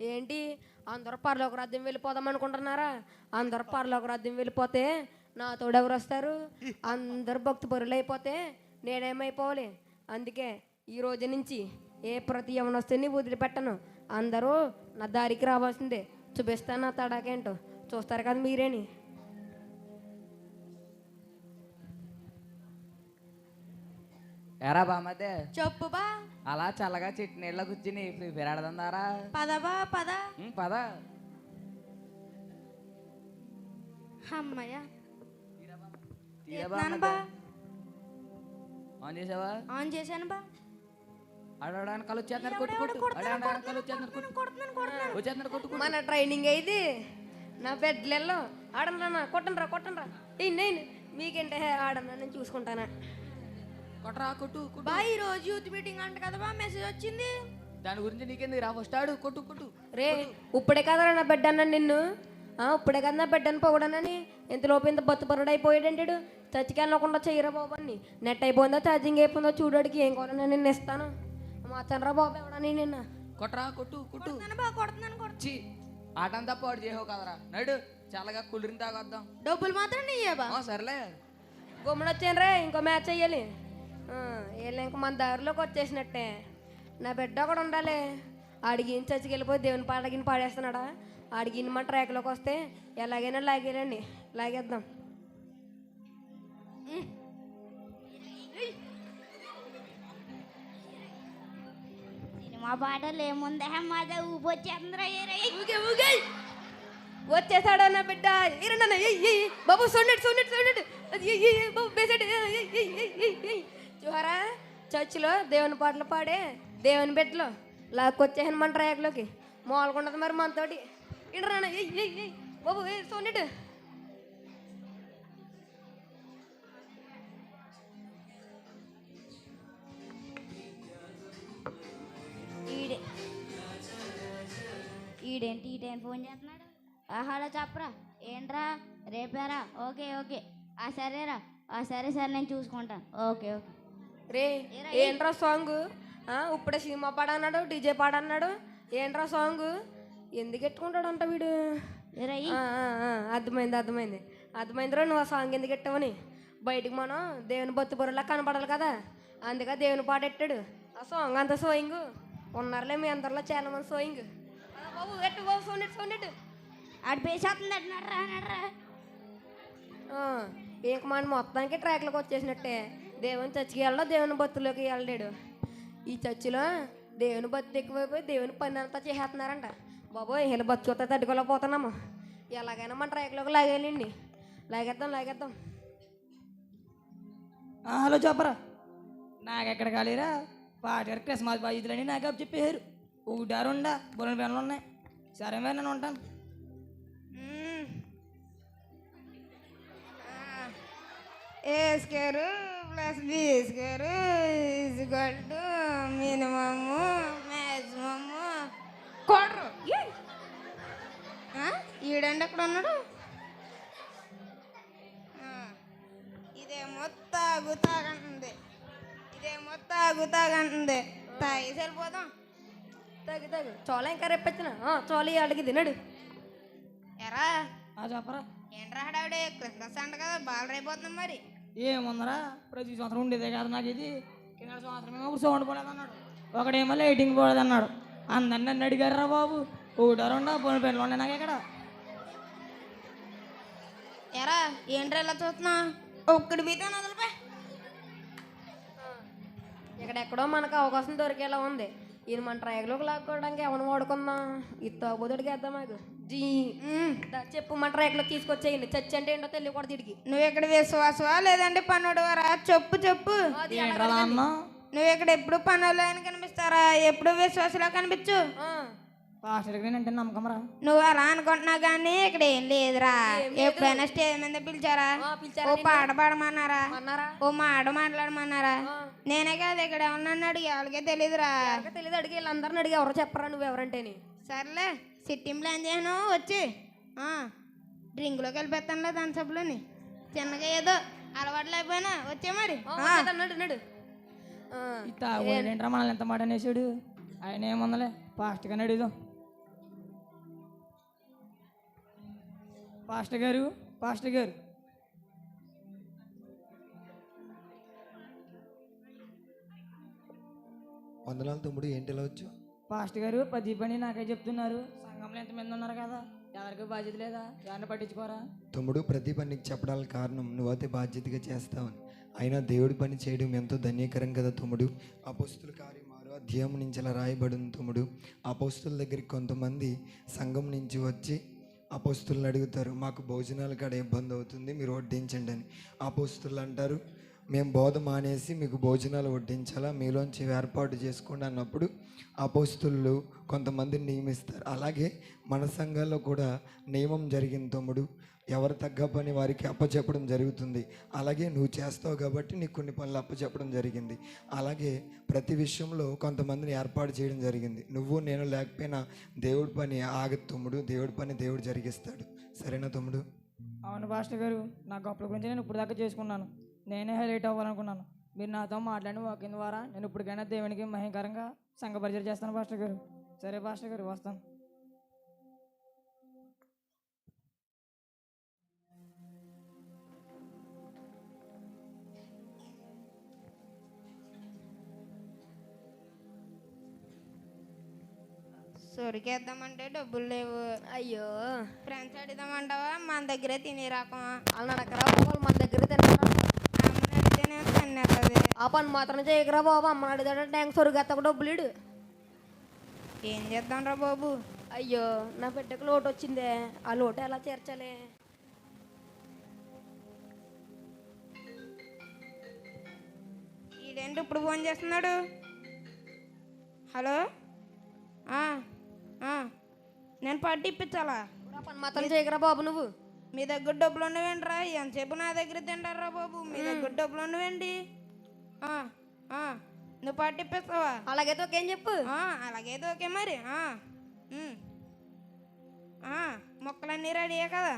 ఏంటి? అందరూ పరలోక రాజ్యం వెళ్ళిపోదాం అనుకుంటున్నారా? అందరూ పరలోక రాజ్యం వెళ్ళిపోతే నా ఎవరు వస్తారు? అందరు భక్తి పరులు అయిపోతే నేనేమైపోవాలి? అందుకే ఈ రోజు నుంచి ఏ ప్రతి యవనస్తుని వదిలిపెట్టను. అందరూ నా దారికి రావాల్సిందే. చూపిస్తాను నా తడాకేంటో. చూస్తారు కదా మీరేని. ఎరా బామ్మదే చెప్పు బా. అలా చల్లగా చెట్టు నీళ్ళ కూర్చుని ఫైర్ ఆడదందారా పద పద. ఉమ్, పద. అమ్మయ్య. తీరా ఎత్తున్నాను బామ్మదే. బా. ఆన్ చేసావా? ఆన్ చేశాను బా. ఆడడానికి కళ్ళు వచ్చేస్తున్నారు కొట్టు కొట్టు. ఆడడానికి కళ్ళు వచ్చేస్తున్నారు కొట్టు. కొడుతున్నాను కొడుతున్నాను వచ్చేస్తున్నారు కొట్టు కొట్టు. మన ట్రైనింగ్ అయింది నా బెడ్లలో ఆడనరా కొట్టనరా కొట్టనరా. నేను మీకేంటే ఆడన్నా నేను చూసుకుంటానా? కొట్టరా కొట్టు కొట్టు. బా ఈ రోజు యూత్ మీటింగ్ అంట కదా బా మెసేజ్ వచ్చింది. దాని గురించి నీకెందుకు రా ఫస్ట్ ఆడు కొట్టు కొట్టు. రే ఇప్పుడే కదరా నా బిడ్డ అన్నాను నిన్ను ఇప్పుడే కదా నా బిడ్డను పొగడనని? ఇంతలోపు ఇంత బతుపరుడు అయిపోయాడంటాడు చచ్చికెళ్ళకుండా చెయ్యరా బాబు అని నెట్ అయిపోయిందో ఛార్జింగ్ అయిపోయిందో చూడడానికి ఏం కావాలో నేను ఇస్తాను. మార్చనరా బాబు ఎవడని నిన్న? కొట్టరా కొట్టు కొట్టు. కొడుతున్నాను చి ఆట అంతా పాడు చేయవు కదరా. నడు చల్లగా కుళ్ళిని తాగొద్దాం. డబ్బులు మాత్రం నీయే బా. సర్లే. గుమ్మడి వచ్చాను రే ఇంకో మ్యాచ్ అయ్యాలి వీళ్ళు ఇంక మన దారిలోకి వచ్చేసినట్టే. నా బిడ్డ కూడా ఉండాలి. ఆడికి చచ్చికి వెళ్ళిపోయి దేవుని పాటగిని పాడేస్తున్నాడా? ఆడికి మన ట్రాక్లోకి వస్తే ఎలాగైనా లాగేలండి లాగేద్దాం. సినిమా పాటలు ఏముందే? మాదే ఊపొచ్చేంద్ర వచ్చేసాడా నా బిడ్డ? ఇరండి బాబు సొన్నట్టు సొన్నట్టు సొన్నట్టు. అది బాబు బేసాడు చూహారా చర్చిలో దేవుని పాటలు పాడే దేవుని బిడ్డలో. లాక్కొచ్చేసాను మన ట్రాక్లోకి మామూలుగా మరి మనతోటి. ఇడరానా బాబు ఏ సొన్నట్టు ఈడే. ఈడేంటి ఈడేం ఫోన్ చేస్తున్నాడు? ఆహాలో చెప్పరా. ఏంట్రా? రేపేరా? Okay okay. ఆ సరేరా. ఆ సరే సరే నేను చూసుకుంటాను. Okay okay. రే ఏంట్రా సాంగ్? ఇప్పుడే సినిమా పాడ అన్నాడు డీజే పాడ అన్నాడు ఏంట్రా సాంగ్? ఎందుకు ఎట్టుకుంటాడు అంట వీడు అర్థమైంది అర్థమైంది. అర్థమైందిరా నువ్వు ఆ సాంగ్ ఎందుకు ఎట్టావని? బయటికి మనం దేవుని బొత్తు పొరలా కనపడాలి కదా. అందుకే దేవుని పాట ఎట్టాడు? ఆ సాంగ్ అంత సోయింగ్ ఉన్నారులే మీ అందరిలో చాలా మంది సోయింగ్ బాబు ఎట్టు బాబు సోనెట్టు సోనెట్టు ఆడు పేసేస్తుంది నడరా నడరా. ఇంక మన మొత్తానికి ట్రాక్లోకి వచ్చేసినట్టే. దేవుని చర్చికి వెళ్ళడం దేవుని భక్తులోకి వెళ్ళాడు ఈ చర్చిలో దేవుని భక్తి ఎక్కువైపోయి దేవుని పని అంతా చేసేస్తున్నారంట. బాబోయ్ వీళ్ళ బతు తట్టుకోలేకపోతున్నాము ఎలాగైనా మన ట్రైక్లోకి లాగేయాలండి. లాగేద్దాం లాగేద్దాం. హలో చెప్పరా? నాకెక్కడ కాలేరా? పాటగారు క్రిస్మస్ బాధ్యతలని నాకు అప్పు చెప్పారు ఒకటా రెండా? బుర్ర పెన్నులు ఉన్నాయి. సరే మరి నేను ఉంటాను. A square plus B square is equal to minimum maximum quarter ఈడండి ఎక్కడ ఉన్నాడు? ఇదేమో తాగు తాగంటుంది ఇదేమో తాగు తాగంటుంది తాగి సరిపోదాం. తగ్గు తగ్గు చోళ ఇంకా రేపొచ్చిన? చోళ అడిగి తినడు. ఎరా? చెప్పరా. ఏంట్రా హడావిడే? క్రిస్మస్ అంట కదా బాగా రైపోతున్నాం మరి. ఏముందరా? ప్రతి సంవత్సరం ఉండేదే కాదు నాకు ఇది. కింద సంవత్సరం ఏమో సౌండ్ పోలేదన్నాడు. ఒకడేమో లైటింగ్ పోలేదన్నాడు. అందరిని నన్ను అడిగారా బాబు. ఒకటా రెండా బుర్ర పెన్నులు ఉన్నాయి నాకు ఇక్కడ. ఎరా ఏంట్రా ఇలా చూస్తున్నా? ఒక్కడి బీతే వదిలిపే. ఇక్కడెక్కడో మనకు అవకాశం దొరికేలా ఉంది. ఈయన మన ట్రాక్లోకి లాక్కోవడానికి ఎవరిని వాడుకుందాం? ఇది తాగుబోతుడికి వేద్దాం మాకు జీ చెప్పు మన ట్రాక్లోకి తీసుకొచ్చేయండి. చచ్చి అంటే ఏంటో తెలియకూడదు వీడికి నువ్వు ఇక్కడ విశ్వాసవా లేదంటే పనుడు రా చెప్పు. చెప్పు నువ్వు ఇక్కడ ఎప్పుడు పనులు అని కనిపిస్తారా? ఎప్పుడు విశ్వాసలా కనిపించు? అంటే నమ్మకం రా. నువ్వు అలా అనుకుంటున్నావు కానీ ఇక్కడ ఏం లేదురా. ఎప్పుడైనా స్టేజ్ మీద పిలిచారా? ఓ పాట పాడమన్నారా? ఓ మాట మాట్లాడమన్నారా? నేనే కాదు ఇక్కడ ఉన్నాను అడిగి వాళ్ళకే తెలియదురా ఎవరికీ తెలియదు అడిగి వీళ్ళందరిని అడిగి ఎవరో చెప్పరా నువ్వు ఎవరంటేని? సర్లే. సిట్టింగ్ ప్లాన్ చేయను వచ్చి ఆ, డ్రింక్లోకి వెళ్ళిపోతానులే థమ్స్అప్లోని చిన్నగా ఏదో అలవాటు లేకపోయినా వచ్చే మరి. అన్నాడు అన్నాడు తాగుడేంట్రా మనల్ని ఎంత మాట అనేసాడు ఆయన ఏముందలే ఫాస్ట్గా అడుగుదాం పాస్టర్ గారు పాస్టర్ గారు. వందనాలు తమ్ముడు ఏంటి ఇలా వచ్చు పాస్టర్ గారు పది పని నాకే చెప్తున్నారు. సంఘంలో ఎంతమంది ఉన్నారు కదా? ఎవరికి బాధ్యత లేదా? ఎవరిని పట్టించుకోరా? తమ్ముడు ప్రతి పని నీకు చెప్పడానికి కారణం నువ్వైతే బాధ్యతగా చేస్తావని. అయినా దేవుడి పని చేయడం ఎంతో ధన్యకరం కదా తమ్ముడు. అపోస్తుల కార్యం ఆరో అధ్యాయం నుంచి ఇలా రాయబడింది తమ్ముడు. అపోస్తుల దగ్గరికి కొంతమంది సంఘం నుంచి వచ్చి అపోస్తులను అడుగుతారు. మాకు భోజనాలు కాడ ఇబ్బంది అవుతుంది మీరు వడ్డించండి అని. అపోస్తులు అంటారు మేము బోధ మానేసి మీకు భోజనాలు వడ్డించాలా? మీలోంచి ఏర్పాటు చేసుకోండి అన్నప్పుడు అపోస్తులు కొంతమందిని నియమిస్తారు. అలాగే మన సంఘాల్లో కూడా నియమం జరిగిన తమ్ముడు ఎవరు తగ్గ పని వారికి అప్పచెప్పడం జరుగుతుంది. అలాగే నువ్వు చేస్తావు కాబట్టి నీకు కొన్ని పనులు అప్పచెప్పడం జరిగింది. అలాగే ప్రతి విషయంలో కొంతమందిని ఏర్పాటు చేయడం జరిగింది. నువ్వు నేను లేకపోయినా దేవుడి పని ఆగ తమ్ముడు దేవుడి పని దేవుడు జరిగిస్తాడు. సరేనా తమ్ముడు? అవును పాస్టర్ గారు నా గొప్పల గురించి నేను ఇప్పుడు దాకా చేసుకున్నాను. నేనే హైలైట్ అవ్వాలనుకున్నాను. మీరు నాతో మాట్లాడిన వాకింగ్ ద్వారా నేను ఇప్పటికైనా దేవునికి మహికరంగా సంఘ పరిచయం చేస్తాను పాస్టర్ గారు. సరే పాస్టర్ గారు వస్తాను. సొరికేద్దామంటే డబ్బులు లేవు. అయ్యో. ఫ్రెండ్స్ అడుగుదామంటావా? మన దగ్గరే తినే రకం వాళ్ళు నడకరా? బాబు మన దగ్గర తన్నేస్తుంది ఆ పని మాత్రం చేయకరా బాబు. అమ్మని అడిగాడు ట్యాంక్ సొరుగెత్తకు డబ్బులుడు ఏం చేద్దాం రా బాబు? అయ్యో నా బిడ్డకు లోటు వచ్చిందే. ఆ లోటు ఎలా తీర్చాలి ఈడేంటి ఇప్పుడు ఫోన్ చేస్తున్నాడు? హలో? నేను పట్టి ఇప్పించాలా? పని మాత్రం చేయకరా బాబు నువ్వు. మీ దగ్గర డబ్బులు ఉండవేంట్రా ఎంతసేపు నా దగ్గర తింటారా బాబు? మీ దగ్గర డబ్బులు ఆ, నువ్వు పట్టిప్పిస్తావా అలాగైతే ఒకేం చెప్పు. ఆ, అలాగైతే ఓకే మరి. మొక్కలన్నీ రెడీయే కదా?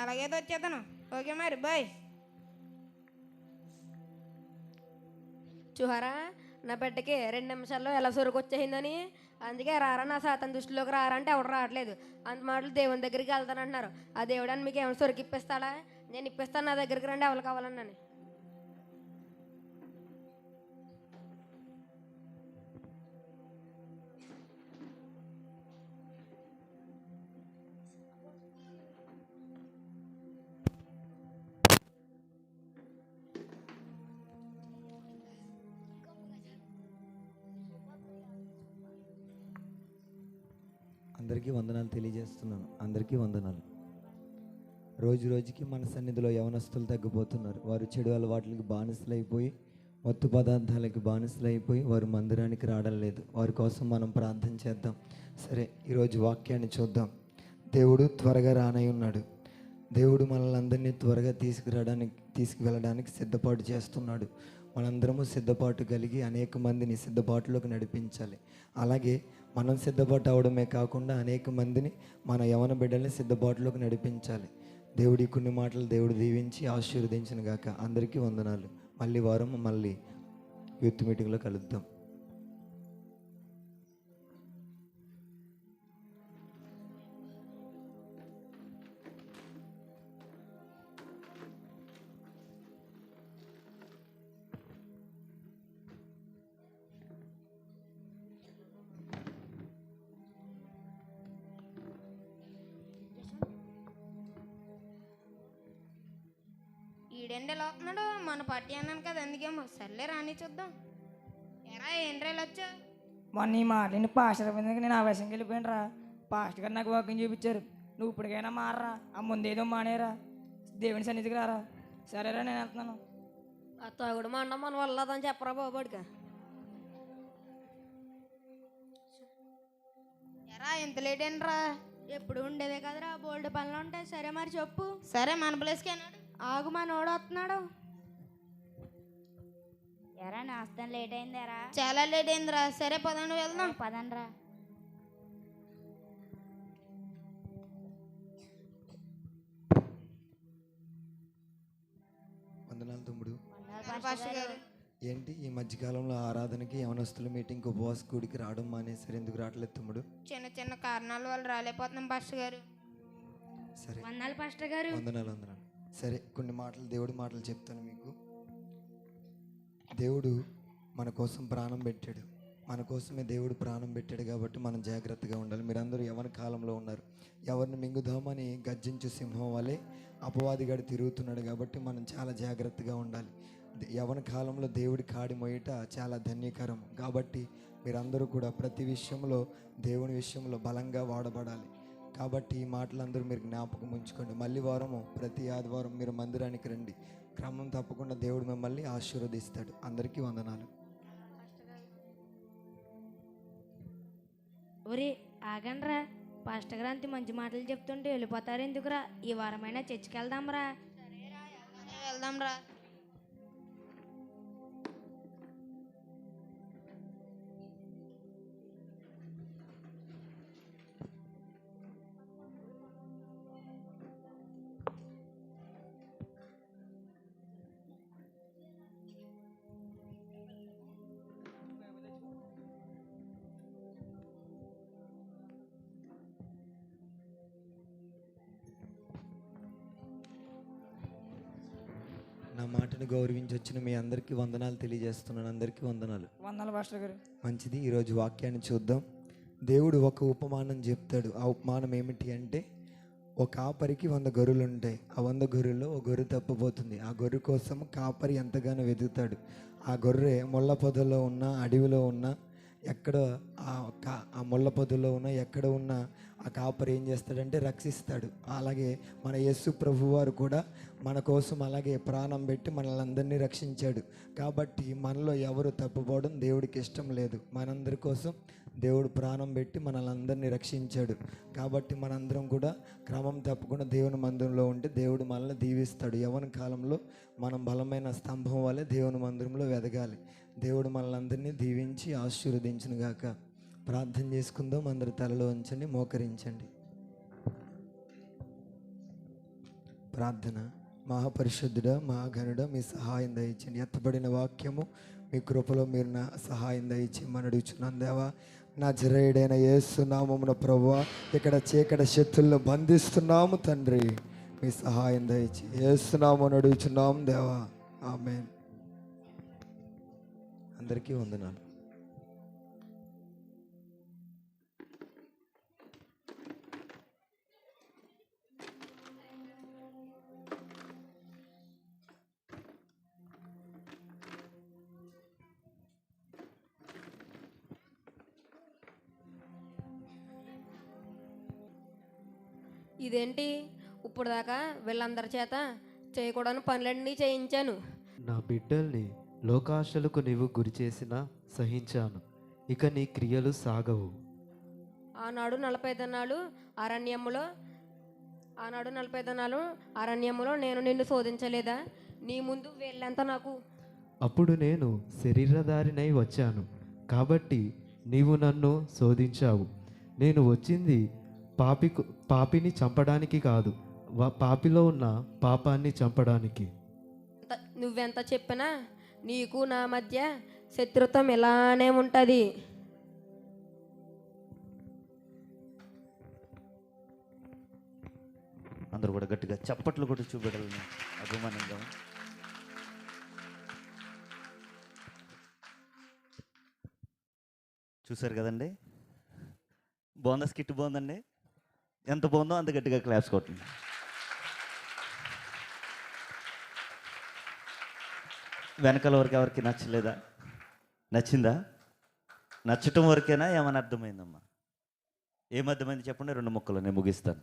అలాగైతే వచ్చేతాను ఓకే మరి బాయ్. చూహారా? నా బిడ్డకి రెండు నిమిషాల్లో ఎలా సొరుకు వచ్చేసిందని? అందుకే రారా నా శాతం దృష్టిలోకి రారా అంటే ఎవడు రావట్లేదు. అంత మాటలు దేవుని దగ్గరికి వెళ్తానంటున్నారు. ఆ దేవుడు అని మీకు ఏమైనా సొరికి ఇప్పిస్తాడా నేను ఇప్పిస్తాను నా దగ్గరికి రండి ఎవరు కావాలన్నాను. అందరికీ వందనాలు తెలియజేస్తున్నాను. అందరికీ వందనాలు. రోజు రోజుకి మన సన్నిధిలో యవనస్తులు తగ్గిపోతున్నారు. వారు చెడు అలవాట్లకి బానిసలైపోయి మత్తు పదార్థాలకి బానిసలైపోయి వారు మందిరానికి రావడం లేదు. వారి కోసం మనం ప్రార్థన చేద్దాం. సరే ఈరోజు వాక్యాన్ని చూద్దాం. దేవుడు త్వరగా రానై ఉన్నాడు దేవుడు మనల్ని అందరినీ త్వరగా తీసుకురావడానికి తీసుకువెళ్ళడానికి సిద్ధపాటు చేస్తున్నాడు. మనందరము సిద్ధపాటు కలిగి అనేక మందిని సిద్ధపాటులోకి నడిపించాలి. అలాగే మనం సిద్ధపాటు అవడమే కాకుండా అనేక మందిని మన యవన బిడ్డల్ని సిద్ధపాటులోకి నడిపించాలి. దేవుడి కొన్ని మాటలు దేవుడు దీవించి ఆశీర్వదించిన గాక అందరికీ వందనాలు. మళ్ళీ వారం మళ్ళీ యూత్ మీటింగ్లో కలుద్దాం. ఈడెండి ఎలా వస్తున్నాడు మన పార్టీ అన్నాను కదా అందుకేమో సర్లే రాని చూద్దాం. ఎరా ఏంట్రాలు వచ్చా మొన్న ఈ మాటని పాస్టర్ అయిపోయింది నేను ఆవేశంకి వెళ్ళిపోయాను రా పాస్టర్ గారు నాకు వాకింగ్ చూపించారు. నువ్వు ఇప్పటికైనా మారరా ఆ ముందేదో మానేరా. దేవుని సన్నిధికి రారా. సరేరా నేను వెళ్తున్నాను. ఆ తాగుడు మా అన్న మన వల్లదని చెప్పరా బాబుడిగా ఎరా ఎంత లేట్ ఏంట్రా? ఎప్పుడు ఉండేదే కదరా బోల్డ్ పనులు ఉంటాయి. సరే మరి చెప్పు. సరే మన ప్లేస్కి అన్నాడు ఆగు మా నోడు వస్తున్నాడు ఎరా నా వస్తాను లేట్ అయిందేరా? చాలా లేట్ అయిందిరా. సరే పదండి వెళ్దాం. పదండ్రా. వందనాలు తమ్ముడు. ఏంటి ఈ మధ్యకాలంలో ఆరాధనకి యవనస్తుల మీటింగ్ ఉపవాస కూడికి రావడం మానేసారు ఎందుకు రావట్లేదు తమ్ముడు? చిన్న చిన్న కారణాల వల్ల రాలేకపోతున్నాం పాస్టర్ గారు. సరే. వందనాలు పాస్టర్ గారు. వందనాలు వందనాలు. సరే కొన్ని మాటలు దేవుడి మాటలు చెప్తాను మీకు. దేవుడు మన కోసం ప్రాణం పెట్టాడు. మన కోసమే దేవుడు ప్రాణం పెట్టాడు కాబట్టి మనం జాగ్రత్తగా ఉండాలి. మీరందరూ ఎవరి కాలంలో ఉన్నారు. ఎవరిని మింగుదామని గర్జించు సింహం వలె అపవాదిగాడు తిరుగుతున్నాడు కాబట్టి మనం చాలా జాగ్రత్తగా ఉండాలి. ద- యవన కాలంలో దేవుడి కాడి మొయ్యట చాలా ధన్యకరం. కాబట్టి మీరందరూ కూడా ప్రతి విషయంలో దేవుని విషయంలో బలంగా వాడబడాలి. కాబట్టి ఈ మాటలందరూ మీరు జ్ఞాపకం ఉంచుకోండి. మళ్ళీ వారము ప్రతి ఆదివారం మీరు మందిరానికి రండి. క్రమం తప్పకుండా దేవుడు మిమ్మల్ని ఆశీర్వదిస్తాడు. అందరికీ వందనాలు. ఒరే ఆగండ్రా. పాస్టర్ గారు అంత మంచి మాటలు చెప్తుంటే వెళ్ళిపోతారు ఎందుకురా? ఈ వారమైనా చర్చికి వెళ్దాంరా. వెళ్దాం నా మాటను గౌరవించి వచ్చిన మీ అందరికీ వందనాలు తెలియజేస్తున్నాను. అందరికీ వందనాలు. వందనాలు పాస్టర్ గారు. మంచిది. ఈరోజు వాక్యాన్ని చూద్దాం. దేవుడు ఒక ఉపమానం చెప్తాడు. ఆ ఉపమానం ఏమిటి అంటే ఒక కాపరికి వంద గొర్రెలు ఉంటాయి ఆ వంద గొర్రెల్లో ఒక గొర్రె తప్పిపోతుంది. ఆ గొర్రె కోసం కాపరి ఎంతగానో వెతుకుతాడు. ఆ గొర్రె ముళ్ళ పొదలో ఉన్న అడవిలో ఉన్న ఎక్కడ ఆ ఆ ముళ్ళ పొదుల్లో ఉన్న ఎక్కడ ఉన్న ఆ కాపరి ఏం చేస్తాడంటే రక్షిస్తాడు. అలాగే మన యేసు ప్రభు వారు కూడా మన కోసం అలాగే ప్రాణం పెట్టి మనల్ని అందరినీ రక్షించాడు. కాబట్టి మనలో ఎవరు తప్పుపోవడం దేవుడికి ఇష్టం లేదు. మనందరి కోసం దేవుడు ప్రాణం పెట్టి మనల్ని అందరినీ రక్షించాడు. కాబట్టి మనందరం కూడా క్రమం తప్పకుండా దేవుని మందిరంలో ఉంటే దేవుడు మనల్ని దీవిస్తాడు. యవన కాలంలో మనం బలమైన స్తంభం వల్లే దేవుని మందిరంలో వెదగాలి. దేవుడు మనల్ని దీవించి ఆశీర్వదించిన గాక ప్రార్థన చేసుకుందాం. అందరి తలలో ఉంచండి మోకరించండి. ప్రార్థన. మహాపరిశుద్ధుడ మహాగణుడ మీ సహాయం దయచండి ఎత్తబడిన వాక్యము మీ కృపలో మీరు నా సహాయం దయచి అడుగుచున్నాను దేవా నా జరేయుడైన ఏసునామమున ప్రభు ఇక్కడ చీకటి శక్తులను బంధిస్తున్నాము తండ్రి. మీ సహాయం దయచి ఏసునామని అడుగుచున్నాము దేవా. ఆమెన్. అందరికీ వందనాలు. ఇదేంటి? ఇప్పుడు దాకా వీళ్ళందరి చేత చేయకూడని పనులన్నీ చేయించాను. నా బిడ్డల్ని లోకాశలకు నీవు గురి చేసిన సహించాను. ఇక నీ క్రియలు సాగవు. ఆనాడు నలభై దినాలు అరణ్యములో ఆనాడు నలభై దినాలు అరణ్యములో నేను నిన్ను శోధించలేదా? నీ ముందు వీళ్ళంతా నాకు అప్పుడు నేను శరీరధారినై వచ్చాను. కాబట్టి నీవు నన్ను శోధించావు. నేను వచ్చింది పాపి పాపిని చంపడానికి కాదు. పాపిలో ఉన్న పాపాన్ని చంపడానికి. ఎంత- నువ్వెంత చెప్పినా నీకు నా మధ్య శత్రుత్వం ఇలానే ఉంటుంది. అందరూ కూడా గట్టిగా చప్పట్లు కూడా చూపెట్టాలని అభిమానంగా చూసారు కదండి? బాగుందా స్కిట్ బాగుందండి ఎంత బాగుందో అంత గట్టిగా క్లాప్స్ కొట్టండి. వెనకాల వరకు ఎవరికి నచ్చలేదా? నచ్చిందా? నచ్చటం వరకేనా? ఏమని అర్థమైందమ్మా. ఏమర్థమైంది చెప్పండి రెండు ముక్కలు నేను ముగిస్తాను.